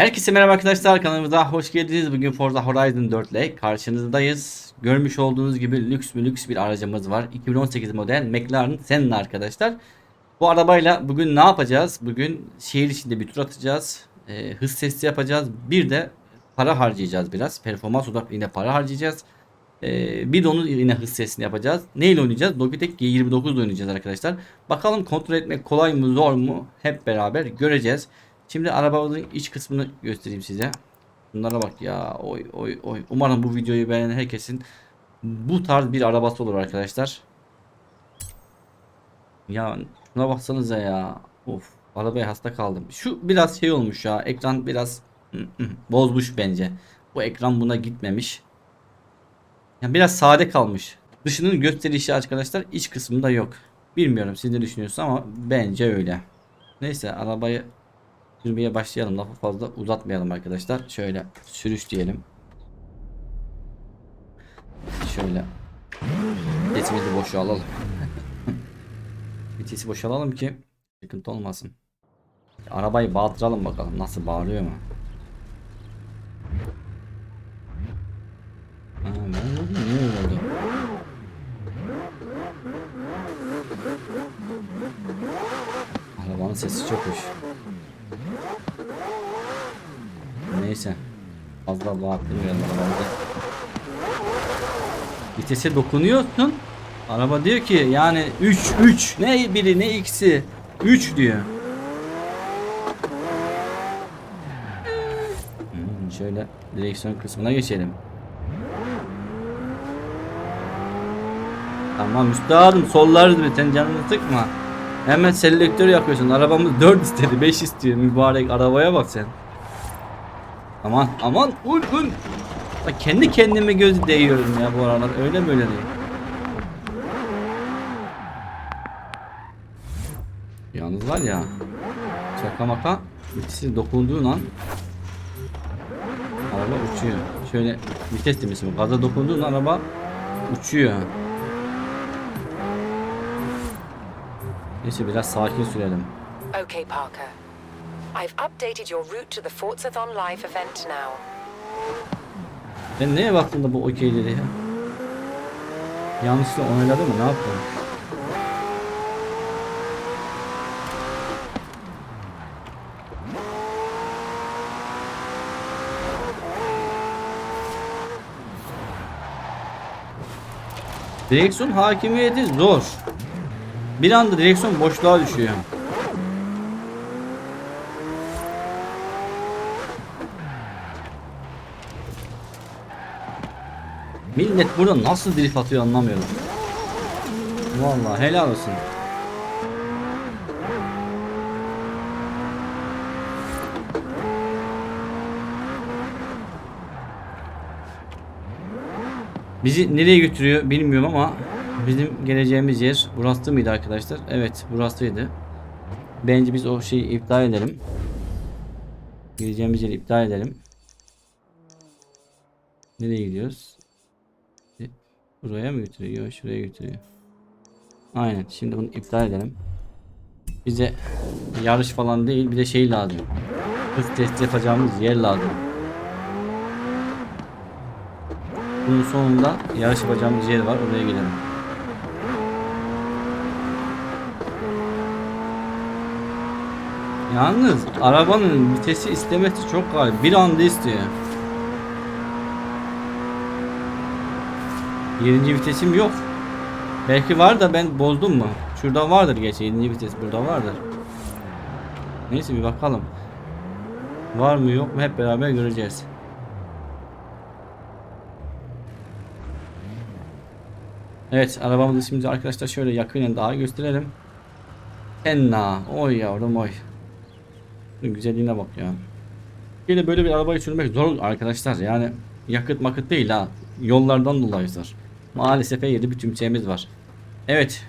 Herkese merhaba arkadaşlar kanalımıza hoş geldiniz. Bugün Forza Horizon 4 ile karşınızdayız. Görmüş olduğunüz gibi lüks mü lüks bir aracımız var. 2018 model McLaren Senna arkadaşlar. Bu arabayla bugün ne yapacağız? Bugün şehir içinde bir tur atacağız. Ee, hız testi yapacağız. Bir de para harcayacağız biraz. Performans odaklı yine para harcayacağız. Ee, bir de onun yine hız testini yapacağız. Neyle oynayacağız? Logitech G29 ile oynayacağız arkadaşlar. Bakalım kontrol etmek kolay mı zor mu? Hep beraber göreceğiz. Şimdi arabamızın iç kısmını göstereyim size. Bunlara bak ya. Oy oy oy. Umarım bu videoyu beğenen herkesin bu tarz bir arabası olur arkadaşlar. Ya şuna baksanıza ya. Of. Arabaya hasta kaldım. Şu biraz şey olmuş ya. Ekran biraz bozmuş bence. Bu ekran buna gitmemiş. Ya biraz sade kalmış. Dışının gösterişi arkadaşlar iç kısmında yok. Bilmiyorum siz ne düşünüyorsunuz ama bence öyle. Neyse arabayı sürmeye başlayalım. Lafı fazla uzatmayalım arkadaşlar. Şöyle sürüş diyelim. Şöyle. Vitesimizi boşa alalım. Vitesi boşa ki sıkıntı olmasın. Arabayı bağırtıralım bakalım nasıl bağırıyor mu? Ne oldu? Niye oldu? Arabanın sesi çok hoş. Neyse. Fazla bağırtmıyorum arabamda. Vitese dokunuyorsun. Araba diyor ki yani 3 3 ne biri ne ikisi 3 diyor. Hmm, şöyle direksiyon kısmına geçelim. Tamam üstadım sollarız bir sen canını sıkma. Hemen selektör yakıyorsun. Arabamız 4 istedi 5 istiyor. Mübarek arabaya bak sen. Aman aman un un. Bak kendi kendime göz değiyorum ya bu aralar. Öyle böyle değil. Yalnız var ya. Şaka maka. Vitesi dokunduğun an araba uçuyor. Şöyle vites demişim. Gaza dokunduğun araba uçuyor. Neyse biraz sakin sürelim. Okay, Parker. I've updated your route to the Forzathon Live event now. Ben neye baktım da bu okeyleri ya? Yanlışlıkla onayladı mı? Ne yaptı? Direksiyon hakimiyeti zor. Bir anda direksiyon boşluğa düşüyor. Millet burada nasıl drift atıyor anlamıyorum. Vallahi helal olsun. Bizi nereye götürüyor bilmiyorum ama bizim geleceğimiz yer burası mıydı arkadaşlar? Evet burasıydı. Bence biz o şeyi iptal edelim. Geleceğimiz yeri iptal edelim. Nereye gidiyoruz? Buraya mı götürüyor? Şuraya götürüyor. Aynen. Şimdi bunu iptal edelim. Bize yarış falan değil, bir de şey lazım. Hız testi yapacağımız yer lazım. Bunun sonunda yarış yapacağımız yer var. Oraya gidelim. Yalnız arabanın vitesi istemesi çok garip. Bir anda istiyor. 7. vitesim yok. Belki var da ben bozdum mu? Şurada vardır gerçi 7. vites burada vardır. Neyse bir bakalım. Var mı yok mu hep beraber göreceğiz. Evet arabamızı şimdi arkadaşlar şöyle yakinen daha gösterelim. Enna. Oy yavrum oy. Güzelliğine bak ya. Yine böyle bir arabayı sürmek zor arkadaşlar. Yani yakıt makıt değil ha. Yollardan dolayı. Maalesef yedi bir tümseyimiz var. Evet.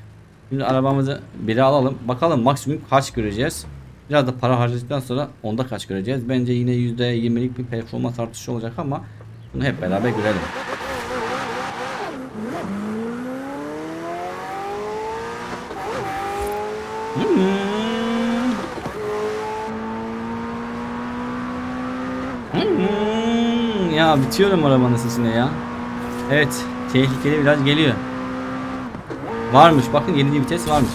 Şimdi arabamızı biri alalım. Bakalım maksimum kaç göreceğiz. Biraz da para harcadıktan sonra onda kaç göreceğiz. Bence yine %20'lik bir performans artışı olacak ama bunu hep beraber görelim. Hmm. Ya bitiyorum arabanın sesine ya. Evet. Tehlikeli biraz geliyor. Varmış. Bakın yeni vites varmış.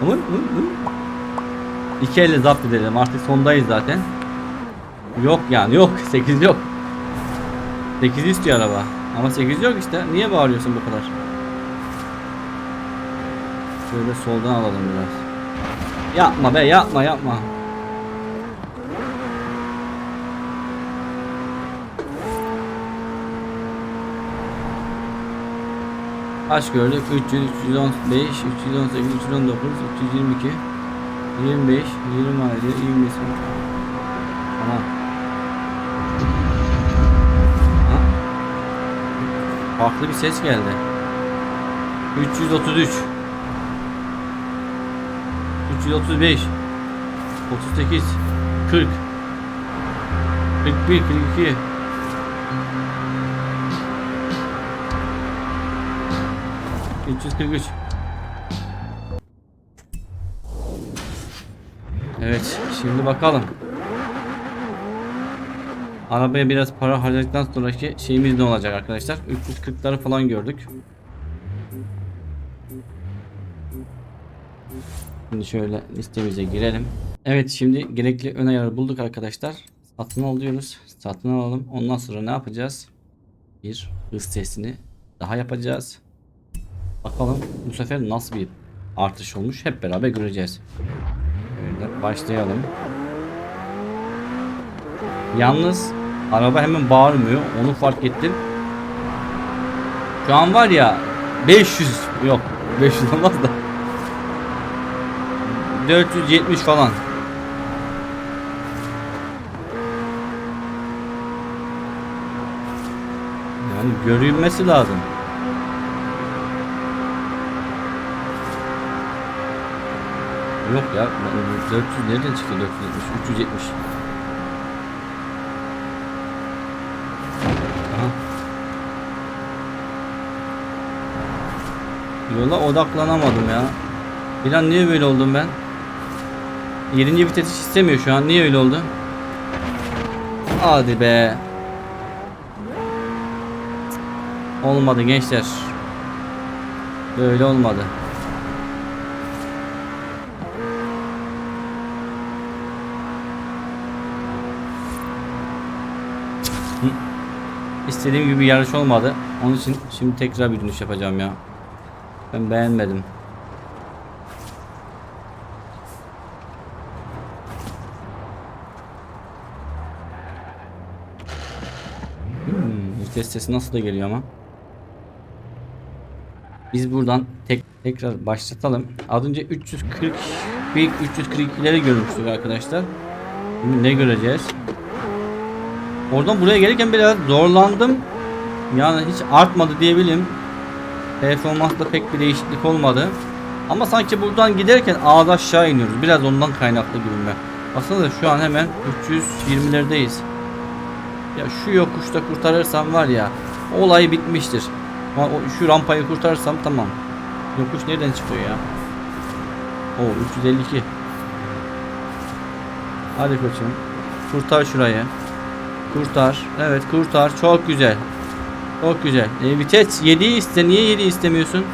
Hı. İki elle zapt edelim. Artık sondayız zaten. Yok yani yok. 8 yok. 8 istiyor araba. Ama 8 yok işte. Niye bağırıyorsun bu kadar? Şöyle soldan alalım biraz. Yapma be yapma yapma. Kaç gördük? 300, 315, 318, 319, 322, 25, 27, 25. Tamam. Ha? Farklı bir ses geldi. 333 335 38 40 41 42 343 Evet şimdi bakalım Arabaya biraz para harcadıktan sonraki şeyimiz ne olacak arkadaşlar 340'ları falan gördük Şimdi şöyle listemize girelim. Evet şimdi gerekli ön ayarı bulduk arkadaşlar. Satın al diyoruz. Satın alalım. Ondan sonra ne yapacağız? Bir hız testini daha yapacağız. Bakalım bu sefer nasıl bir artış olmuş hep beraber göreceğiz. Şöyle başlayalım. Yalnız araba hemen bağırmıyor. Onu fark ettim. Şu an var ya 500 yok 500 olmaz da 470 falan. Yani görülmesi lazım. Yok ya 400 nereden çıktı 470 370 Aha. Yola odaklanamadım ya. Bir an niye böyle oldum ben? 7. vites istemiyor şu an. Niye öyle oldu? Hadi be. Olmadı gençler. Böyle olmadı İstediğim gibi yarış olmadı. Onun için şimdi tekrar bir dönüş yapacağım ya. Ben beğenmedim. Hmm, vites sesi nasıl da geliyor ama. Biz buradan tek tekrar başlatalım. Az önce 340 bir 342'leri görmüştük arkadaşlar. Şimdi ne göreceğiz? Oradan buraya gelirken biraz zorlandım. Yani hiç artmadı diyebilirim. Performansta pek bir değişiklik olmadı. Ama sanki buradan giderken ağız aşağı iniyoruz. Biraz ondan kaynaklı gibime. Aslında şu an hemen 320'lerdeyiz. Ya şu yokuşta kurtarırsam var ya olay bitmiştir. Ama şu rampayı kurtarırsam tamam. Yokuş nereden çıkıyor ya? O 352. Hadi koçum. Kurtar şurayı. Kurtar. Evet kurtar. Çok güzel. Çok güzel. E, vites 7 iste. Niye 7 istemiyorsun?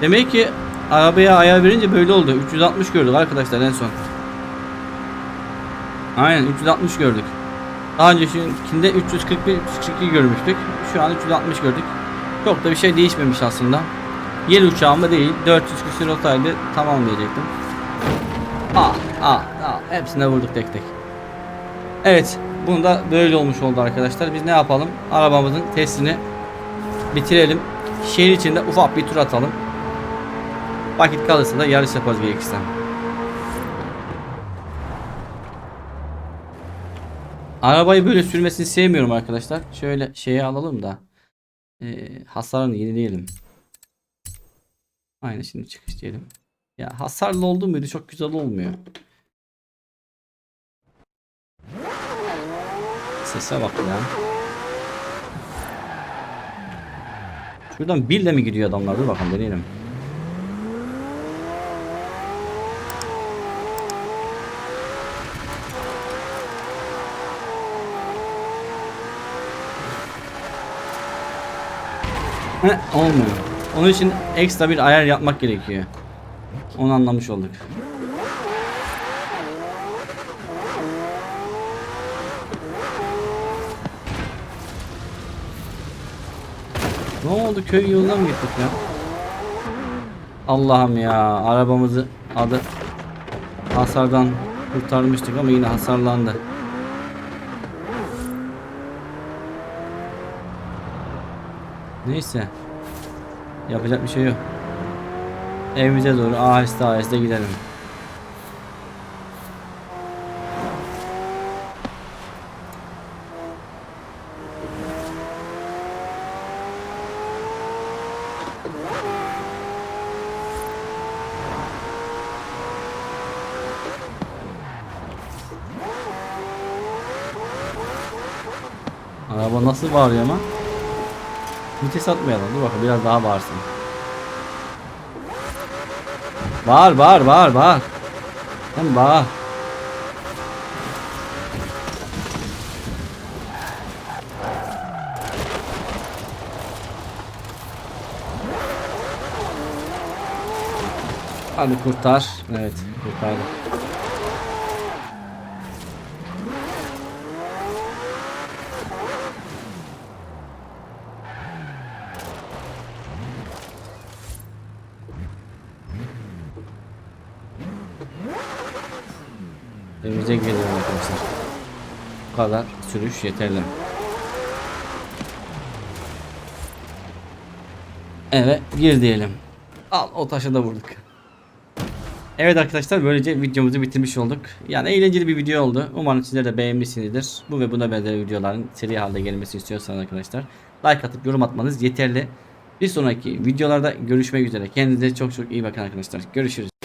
Demek ki arabaya ayar verince böyle oldu. 360 gördük arkadaşlar en son. Aynen 360 gördük. Daha öncekinde 341 342 görmüştük. Şu an 360 gördük. Çok da bir şey değişmemiş aslında. Yer uçağımda değil. 400 küsur olsaydı tamamlayacaktım. Ah ah ah hepsine vurduk tek tek. Evet bunu da böyle olmuş oldu arkadaşlar. Biz ne yapalım? Arabamızın testini bitirelim. Şehir içinde ufak bir tur atalım. Vakit kalırsa da yarış yaparız gerekirse. Arabayı böyle sürmesini sevmiyorum arkadaşlar. Şöyle şeye alalım da e, hasarını yenileyelim. Aynen şimdi çıkış diyelim. Ya hasarlı oldu muydu çok güzel olmuyor. Sese bak ya. Şuradan birle mi gidiyor adamlar? Dur bakalım deneyelim. Heh, olmuyor. Onun için ekstra bir ayar yapmak gerekiyor. Onu anlamış olduk. Ne oldu köy yoluna mı gittik ya? Allah'ım ya arabamızı adı hasardan kurtarmıştık ama yine hasarlandı. Neyse. Yapacak bir şey yok. Evimize doğru aheste aheste gidelim. Araba nasıl bağırıyor ama? Vites atmayalım. Dur bakalım biraz daha bağırsın. Bağır bağır bağır bağır. Sen bağır. Hadi kurtar. Evet kurtardı. Evimize geliyor arkadaşlar. Bu kadar sürüş yeterli. Evet gir diyelim. Al o taşı da vurduk. Evet arkadaşlar böylece videomuzu bitirmiş olduk. Yani eğlenceli bir video oldu. Umarım sizler de beğenmişsinizdir. Bu ve buna benzer videoların seri halde gelmesini istiyorsanız arkadaşlar like atıp yorum atmanız yeterli. Bir sonraki videolarda görüşmek üzere. Kendinize çok çok iyi bakın arkadaşlar. Görüşürüz.